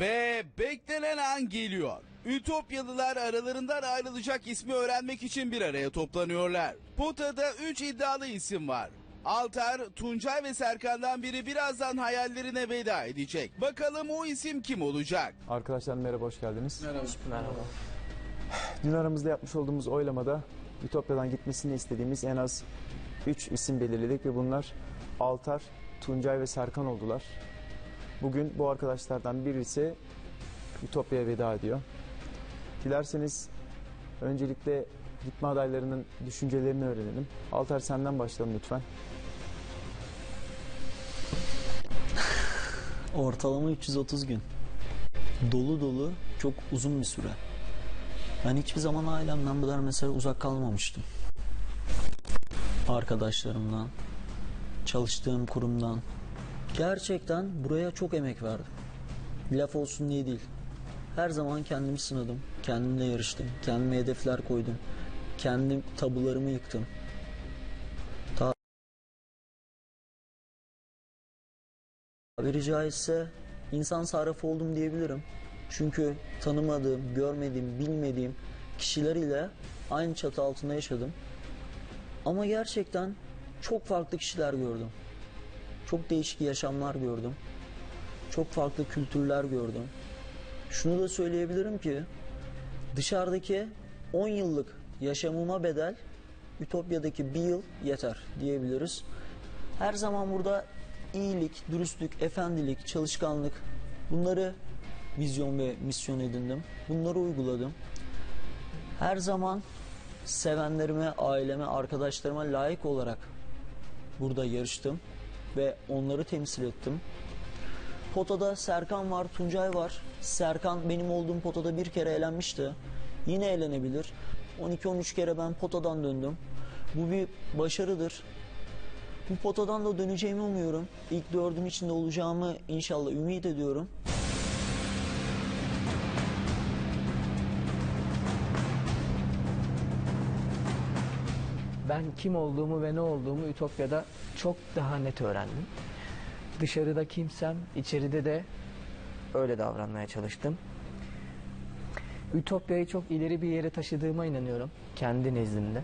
Ve beklenen an geliyor. Ütopyalılar aralarından ayrılacak ismi öğrenmek için bir araya toplanıyorlar. Pota'da 3 iddialı isim var. Altar, Tuncay ve Serkan'dan biri birazdan hayallerine veda edecek. Bakalım o isim kim olacak? Arkadaşlar merhaba, hoş geldiniz. Merhaba. Dün aramızda yapmış olduğumuz oylamada Ütopya'dan gitmesini istediğimiz en az 3 isim belirledik ve bunlar Altar, Tuncay ve Serkan oldular. Bugün bu arkadaşlardan birisi Ütopya'ya veda ediyor. Dilerseniz öncelikle gitme adaylarının düşüncelerini öğrenelim. Altar senden başlayalım lütfen. Ortalama 330 gün. Dolu dolu çok uzun bir süre. Ben hiçbir zaman ailemden bu kadar mesela uzak kalmamıştım. Arkadaşlarımdan, çalıştığım kurumdan. Gerçekten buraya çok emek verdim. Laf olsun diye değil. Her zaman kendimi sınadım. Kendimle yarıştım. Kendime hedefler koydum. Kendim tabularımı yıktım. Tabiri caizse insan sarrafı oldum diyebilirim. Çünkü tanımadığım, görmediğim, bilmediğim kişiler ile aynı çatı altında yaşadım. Ama gerçekten çok farklı kişiler gördüm. Çok değişik yaşamlar gördüm. Çok farklı kültürler gördüm. Şunu da söyleyebilirim ki dışarıdaki 10 yıllık yaşamıma bedel Ütopya'daki bir yıl yeter diyebiliriz. Her zaman burada iyilik, dürüstlük, efendilik, çalışkanlık bunları vizyon ve misyon edindim. Bunları uyguladım. Her zaman sevenlerime, aileme, arkadaşlarıma layık olarak burada yarıştım ve onları temsil ettim. Potada Serkan var, Tuncay var. Serkan benim olduğum potada bir kere elenmişti. Yine elenebilir. 12-13 kere ben potadan döndüm. Bu bir başarıdır. Bu potadan da döneceğimi umuyorum. İlk dördün içinde olacağımı inşallah ümit ediyorum. Ben kim olduğumu ve ne olduğumu Ütopya'da çok daha net öğrendim. Dışarıda kimsem, içeride de öyle davranmaya çalıştım. Ütopya'yı çok ileri bir yere taşıdığıma inanıyorum kendi nezdimde.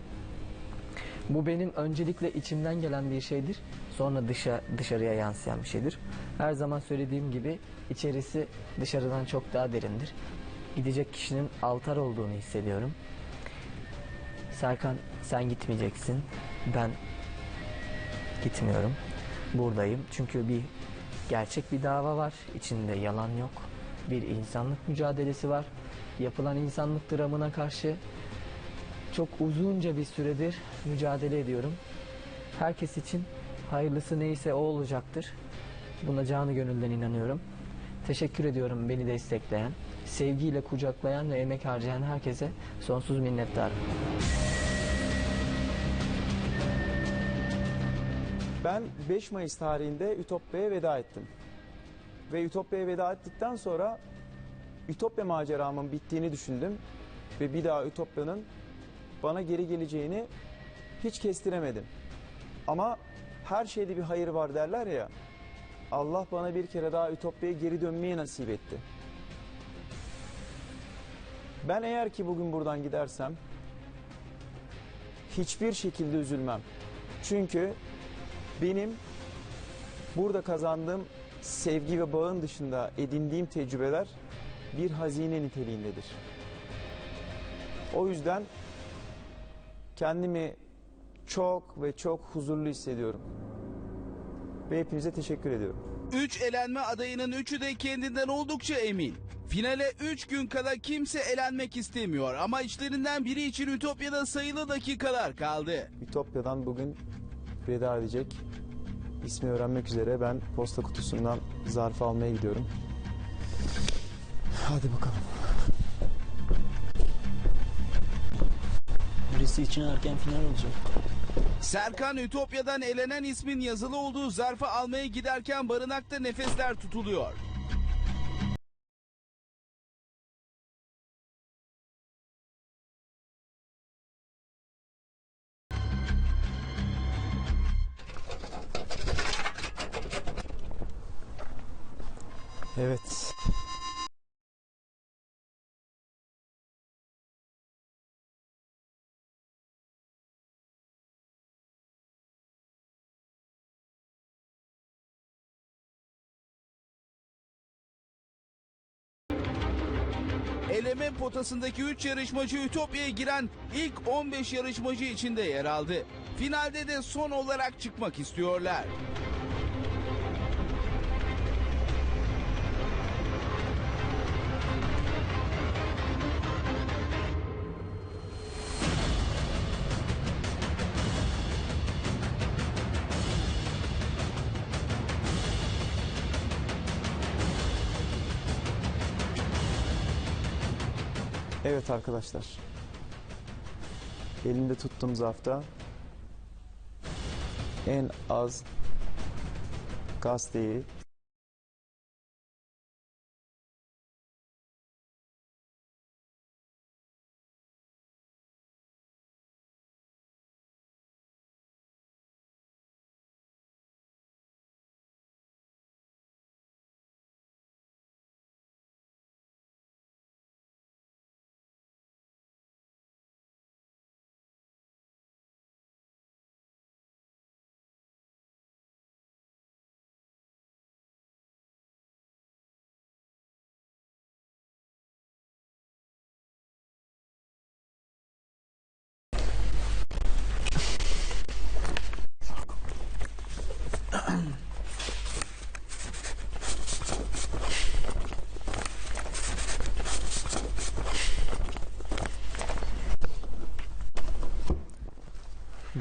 Bu benim öncelikle içimden gelen bir şeydir. Sonra dışa, dışarıya yansıyan bir şeydir. Her zaman söylediğim gibi içerisi dışarıdan çok daha derindir. Gidecek kişinin altar olduğunu hissediyorum. Serkan sen gitmeyeceksin. Ben gitmiyorum. Buradayım. Çünkü bir gerçek bir dava var. İçinde yalan yok. Bir insanlık mücadelesi var. Yapılan insanlık dramına karşı çok uzunca bir süredir mücadele ediyorum. Herkes için hayırlısı neyse o olacaktır. Buna canı gönülden inanıyorum. Teşekkür ediyorum beni destekleyen, sevgiyle kucaklayan ve emek harcayan herkese sonsuz minnettarım. Ben 5 Mayıs tarihinde Ütopya'ya veda ettim. Ve Ütopya'ya veda ettikten sonra Ütopya maceramın bittiğini düşündüm. Ve bir daha Ütopya'nın bana geri geleceğini hiç kestiremedim. Ama her şeyde bir hayır var derler ya. Allah bana bir kere daha Ütopya'ya geri dönmeyi nasip etti. Ben eğer ki bugün buradan gidersem hiçbir şekilde üzülmem. Çünkü benim burada kazandığım sevgi ve bağın dışında edindiğim tecrübeler bir hazine niteliğindedir. O yüzden kendimi çok ve çok huzurlu hissediyorum. Ve hepinize teşekkür ediyorum. 3 elenme adayının üçü de kendinden oldukça emin. Finale 3 gün kala kimse elenmek istemiyor ama içlerinden biri için Ütopya'da sayılı dakikalar kaldı. Ütopya'dan bugün veda edecek. İsmi öğrenmek üzere ben posta kutusundan zarf almaya gidiyorum. Hadi bakalım. Birisi için erken final olacak. Serkan Ütopya'dan elenen ismin yazılı olduğu zarfı almaya giderken barınakta nefesler tutuluyor. Eleme potasındaki 3 yarışmacı Ütopya'ya giren ilk 15 yarışmacı içinde yer aldı. Finalde de son olarak çıkmak istiyorlar. Evet arkadaşlar. Elimde tuttuğum hafta en az gazeteyi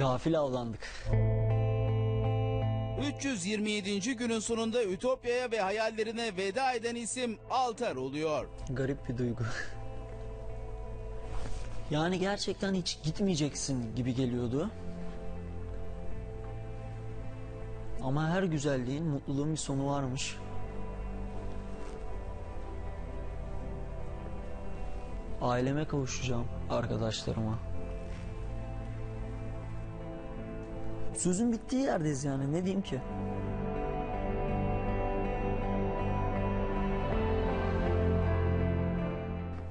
Gafil avlandık. 327. günün sonunda Ütopya'ya ve hayallerine veda eden isim Altar oluyor. Garip bir duygu. Yani gerçekten hiç gitmeyeceksin gibi geliyordu. Ama her güzelliğin, mutluluğun bir sonu varmış. Aileme kavuşacağım, arkadaşlarıma. Sözün bittiği yerdeyiz yani ne diyeyim ki?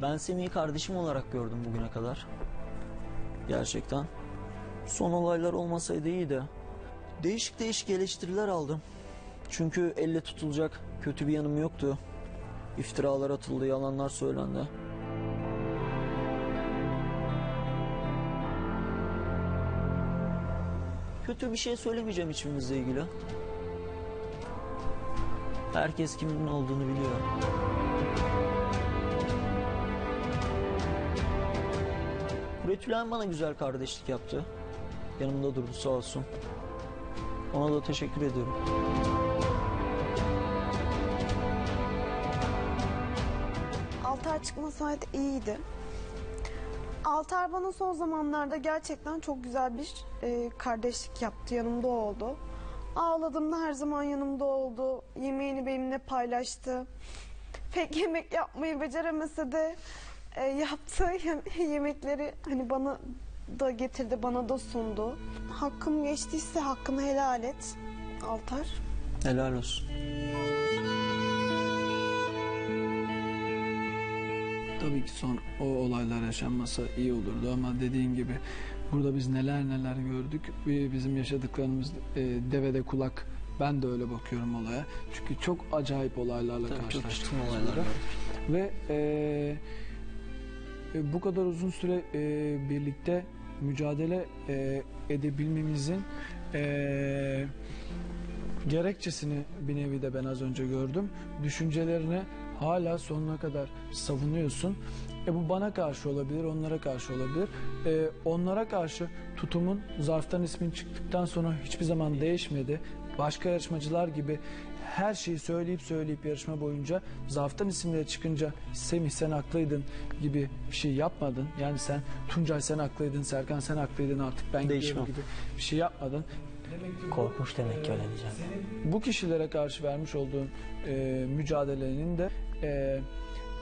Ben Semih'i kardeşim olarak gördüm bugüne kadar. Gerçekten. Son olaylar olmasaydı iyiydi. Değişik değişik eleştiriler aldım. Çünkü elle tutulacak kötü bir yanım yoktu. İftiralar atıldı, yalanlar söylendi. Kötü bir şey söylemeyeceğim hiçbirimizle ilgili. Herkes kimin olduğunu biliyor. Kuretülen bana güzel kardeşlik yaptı. Yanımda durdu sağ olsun. Ona da teşekkür ediyorum. Altar çıkmasaydı iyiydi. Altar bana son zamanlarda gerçekten çok güzel bir e, kardeşlik yaptı. Yanımda oldu. Ağladığımda her zaman yanımda oldu. Yemeğini benimle paylaştı. Pek yemek yapmayı beceremese de e, yaptığı yem- yemekleri hani bana da getirdi, bana da sundu. Hakkım geçtiyse hakkını helal et. Altar. Helal olsun. Tabii ki son o olaylar yaşanmasa iyi olurdu ama dediğin gibi burada biz neler neler gördük. Bi- Bizim yaşadıklarımız e, devede kulak. Ben de öyle bakıyorum olaya. Çünkü çok acayip olaylarla Tabii çok karşılaştık. çirkin biz olaylar burada. var. Ve e, e, bu kadar uzun süre e, birlikte mücadele e, edebilmemizin e, gerekçesini bir nevi de ben az önce gördüm. Düşüncelerini hala sonuna kadar savunuyorsun. E bu bana karşı olabilir, onlara karşı olabilir. E, onlara karşı tutumun zarftan ismin çıktıktan sonra hiçbir zaman değişmedi. Başka yarışmacılar gibi her şeyi söyleyip söyleyip yarışma boyunca zarftan isimleri çıkınca Semih sen haklıydın gibi bir şey yapmadın. Yani sen Tuncay sen haklıydın, Serkan sen haklıydın artık ben Değişmem. gibi bir şey yapmadın. Demek Korkmuş demek ki öyle diyeceğim. bu kişilere karşı vermiş olduğun e, mücadelenin de e,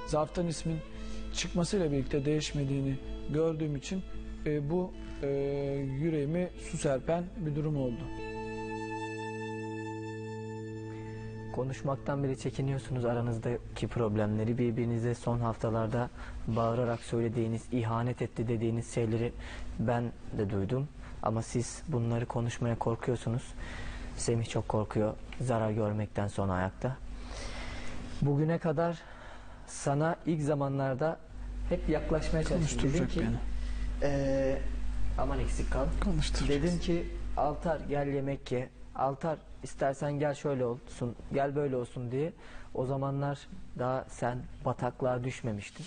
zarftan ismin çıkmasıyla birlikte değişmediğini gördüğüm için e, bu e, yüreğimi su serpen bir durum oldu. Konuşmaktan bile çekiniyorsunuz aranızdaki problemleri. Birbirinize son haftalarda bağırarak söylediğiniz, ihanet etti dediğiniz şeyleri ben de duydum. Ama siz bunları konuşmaya korkuyorsunuz. Semih çok korkuyor zarar görmekten sonra ayakta. Bugüne kadar sana ilk zamanlarda hep yaklaşmaya çalıştım. Dedim ki beni. eee, aman eksik kal. Dedim ki Altar gel yemek ye. Altar istersen gel şöyle olsun, gel böyle olsun diye. O zamanlar daha sen bataklığa düşmemiştin.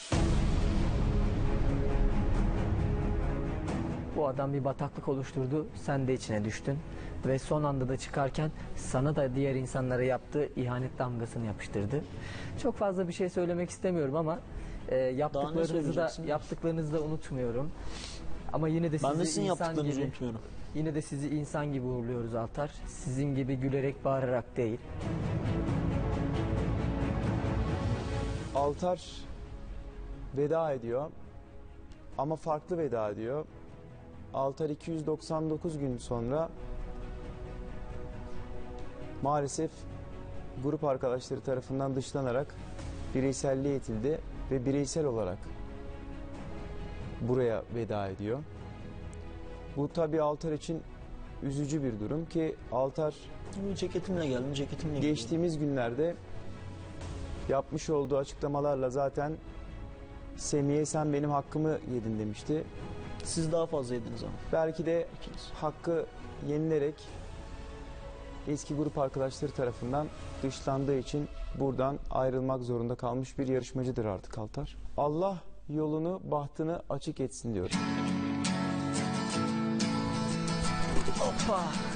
Bu adam bir bataklık oluşturdu, sen de içine düştün. Ve son anda da çıkarken sana da diğer insanlara yaptığı ihanet damgasını yapıştırdı. Çok fazla bir şey söylemek istemiyorum ama e, yaptıklarınızı da yaptıklarınızı da unutmuyorum. Ama yine de sizi Ben de sizin insan yaptıklarınızı gibi unutmuyorum. Yine de sizi insan gibi uğurluyoruz Altar. Sizin gibi gülerek bağırarak değil. Altar veda ediyor. Ama farklı veda ediyor. Altar 299 gün sonra maalesef grup arkadaşları tarafından dışlanarak bireyselliğe itildi ve bireysel olarak buraya veda ediyor. Bu tabii Altar için üzücü bir durum ki Altar ceketimle geldim, ceketimle geçtiğimiz günlerde yapmış olduğu açıklamalarla zaten Semih'e sen benim hakkımı yedin demişti. Siz daha fazla yediniz ama. Belki de ikiniz. hakkı yenilerek eski grup arkadaşları tarafından dışlandığı için buradan ayrılmak zorunda kalmış bir yarışmacıdır artık Altar. Allah yolunu, bahtını açık etsin diyorum. ...12.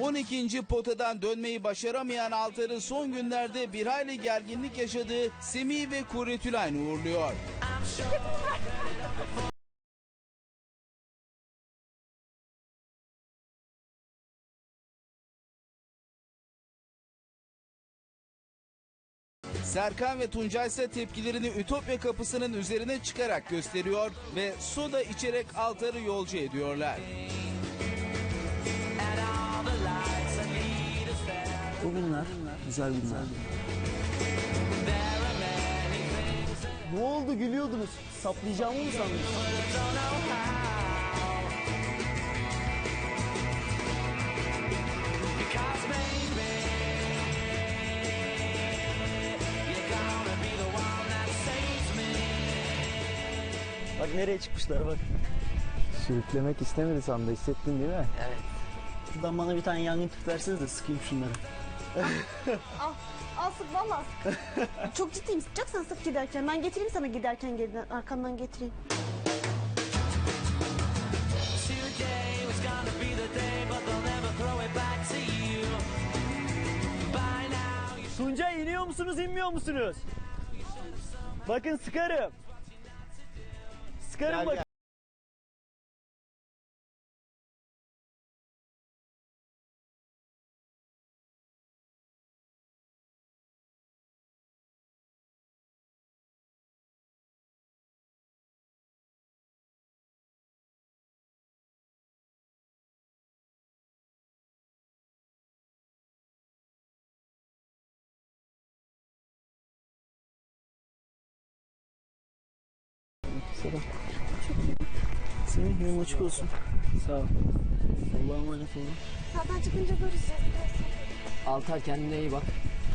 12. potadan dönmeyi başaramayan Altar'ı son günlerde bir hayli gerginlik yaşadığı Semih ve Kurretülayn uğurluyor. Serkan ve Tuncay ise tepkilerini Ütopya kapısının üzerine çıkarak gösteriyor ve soda içerek Altar'ı yolcu ediyorlar. Bugünler güzel günler. Ne oldu gülüyordunuz? Saplayacağımı mı sandınız? Bak nereye çıkmışlar bak. Sürüklemek istemedi sandı hissettin değil mi? Evet. Şuradan bana bir tane yangın tüp verseniz de sıkayım şunları. Al, al sık valla sık. Çok ciddiyim sıkacaksan sık giderken. Ben getireyim sana giderken geriden arkandan getireyim. Tuncay iniyor musunuz inmiyor musunuz? Bakın sıkarım. Sıkarım bakın. Senin yolun açık olsun. Sağ ol. Allah'a emanet olun. Zaten çıkınca görüşeceğiz. Altar kendine iyi bak.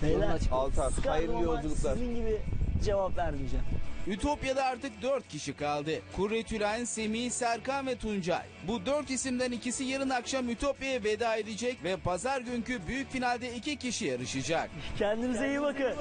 Beyler. Altar hayırlı yolculuklar. Sizin gibi cevap vermeyeceğim. Ütopya'da artık 4 kişi kaldı. Kurretülen, Semih, Serkan ve Tuncay. Bu 4 isimden ikisi yarın akşam Ütopya'ya veda edecek ve pazar günkü büyük finalde 2 kişi yarışacak. Kendinize iyi bakın.